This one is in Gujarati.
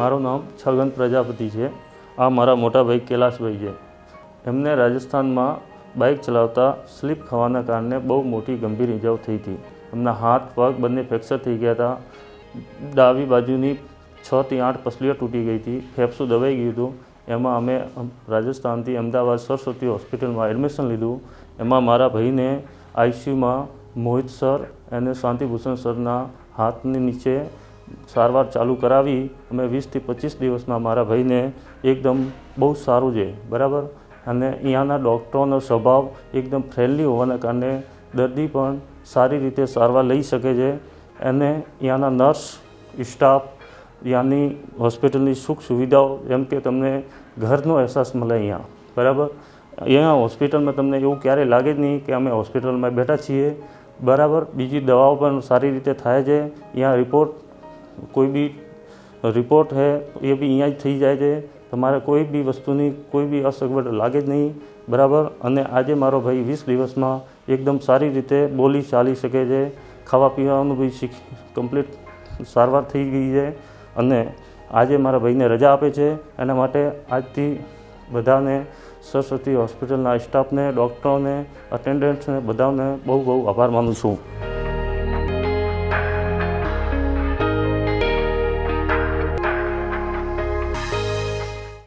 મારું નામ છગન પ્રજાપતિ છે. આ મારા મોટા ભાઈ કૈલાસભાઈ છે. એમને રાજસ્થાનમાં બાઇક ચલાવતા સ્લીપ થવાના કારણે બહુ મોટી ગંભીર ઇજાઓ થઈ હતી. એમના હાથ, પગ બંને ફ્રેક્ચર થઈ ગયા હતા. ડાબી બાજુની છથી આઠ પસલીઓ તૂટી ગઈ હતી. ફેફસું દબાઈ ગયું હતું. એમાં અમે રાજસ્થાનથી અમદાવાદ સરસ્વતી હોસ્પિટલમાં એડમિશન લીધું. એમાં મારા ભાઈને આઈસીયુમાં મોહિત સર અને શાંતિભૂષણ સરના હાથની નીચે સારવાર ચાલુ કરાવી અમે વીસથી પચીસ દિવસમાં મારા ભાઈને એકદમ બહુ સારું છે, બરાબર? અને અહીંયાના ડૉક્ટરોનો સ્વભાવ એકદમ ફ્રેન્ડલી હોવાના કારણે દર્દી પણ સારી રીતે સારવાર લઈ શકે છે. અને અહીંયાના નર્સ સ્ટાફ ત્યાંની હોસ્પિટલની સુખ સુવિધાઓ, જેમ કે તમને ઘરનો અહેસાસ મળે અહીંયા, બરાબર? અહીંયા હોસ્પિટલમાં તમને એવું ક્યારેય લાગે જ નહીં કે અમે હોસ્પિટલમાં બેઠા છીએ, બરાબર? બીજી દવાઓ પણ સારી રીતે થાય છે. અહીંયા રિપોર્ટ કોઈ બી રિપોર્ટ હે, એ બી અહીંયા જ થઈ જાય છે. તમારે કોઈ બી વસ્તુની કોઈ બી અસગવડ લાગે જ નહીં. બરાબર? અને આજે મારો ભાઈ વીસ દિવસમાં એકદમ સારી રીતે બોલી ચાલી શકે છે. ખાવા પીવાનું બી શીખ કમ્પ્લીટ સારવાર થઈ ગઈ છે. અને આજે મારા ભાઈને રજા આપે છે. એના માટે આજથી બધાને સરસ્વતી હોસ્પિટલના સ્ટાફને, ડૉક્ટરોને અટેન્ડન્ટ્સને બધાને બહુ બહુ આભાર માનું છું.